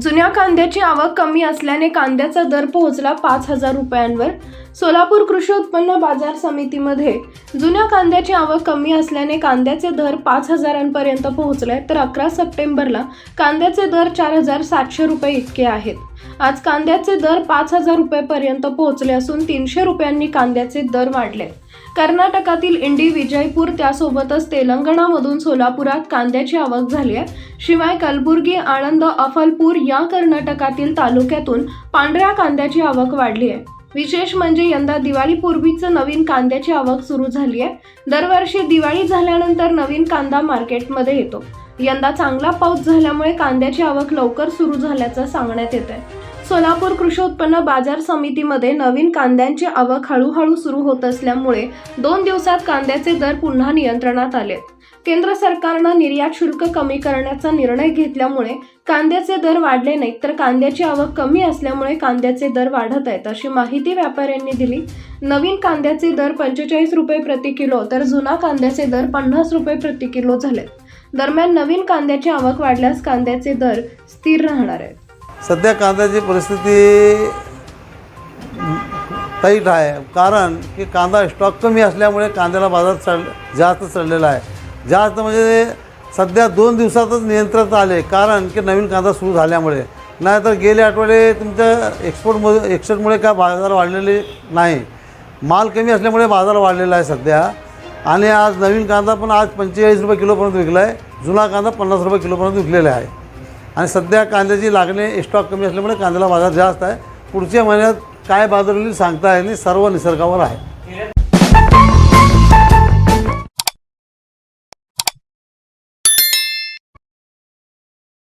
जुन्या कांद्याची आवक कमी असल्याने कांद्याचा दर पोहोचला पाच हजार रुपयांवर. सोलापूर कृषी उत्पन्न बाजार समितीमध्ये जुन्या कांद्याची आवक कमी असल्याने कांद्याचे दर पाच हजारांपर्यंत पोहोचले तर अकरा सप्टेंबरला कांद्याचे दर चार हजार सातशे रुपये इतके आहेत. आज कांद्याचे दर पाच हजार रुपयेपर्यंत पोहोचले असून तीनशे रुपयांनी कांद्याचे दर वाढले. कर्नाटकातील इंडी विजयपूर त्यासोबतच तेलंगणामधून सोलापुरात कांद्याची आवक झाली आहे. शिवाय कलबुर्गी आळंद अफलपूर या कर्नाटकातील तालुक्यातून पांढऱ्या कांद्याची आवक वाढली आहे. विशेष म्हणजे यंदा दिवाळीपूर्वीचं नवीन कांद्याची आवक सुरू झाली आहे. दरवर्षी दिवाळी झाल्यानंतर नवीन कांदा मार्केटमध्ये येतो. यंदा चांगला पाऊस झाल्यामुळे कांद्याची आवक लवकर सुरू झाल्याचं सांगण्यात येत आहे सोलापूर कृषी उत्पन्न बाजार समितीमध्ये नवीन कांद्यांची आवक हळूहळू सुरू होत असल्यामुळे दोन दिवसात कांद्याचे दर पुन्हा नियंत्रणात आले केंद्र सरकारनं निर्यात शुल्क कमी करण्याचा निर्णय घेतल्यामुळे कांद्याचे दर वाढले नाहीत तर कांद्याची आवक कमी असल्यामुळे कांद्याचे दर वाढत आहेत अशी माहिती व्यापाऱ्यांनी दिली. नवीन कांद्याचे दर पंचेचाळीस रुपये प्रति किलो तर जुना कांद्याचे दर पन्नास रुपये प्रति किलो झाले दरम्यान नवीन कांद्याची आवक वाढल्यास कांद्याचे दर स्थिर राहणार आहेत. सध्या कांद्याची परिस्थिती टाईट आहे. कारण की कांदा स्टॉक कमी असल्यामुळे कांद्याला बाजार चढ जास्त चढलेला आहे. जास्त म्हणजे सध्या दोन दिवसातच नियंत्रणात आले. कारण की नवीन कांदा सुरू झाल्यामुळे. नाहीतर गेले आठवडे तुमच्या एक्सपोर्टमध्ये एक्सपोर्टमुळे काय बाजार वाढलेले नाही. माल कमी असल्यामुळे बाजार वाढलेला आहे सध्या. आणि आज नवीन कांदा पण आज पंचेचाळीस रुपये किलोपर्यंत विकला आहे जुना कांदा पन्नास रुपये किलोपर्यंत विकलेला आहे. आणि सध्या कांद्याची लागणे स्टॉक कमी असल्यामुळे कांद्याला बाजार जास्त आहे. पुढच्या महिन्यात काय बाजार होईल सांगता येईल सर्व निसर्गावर आहे.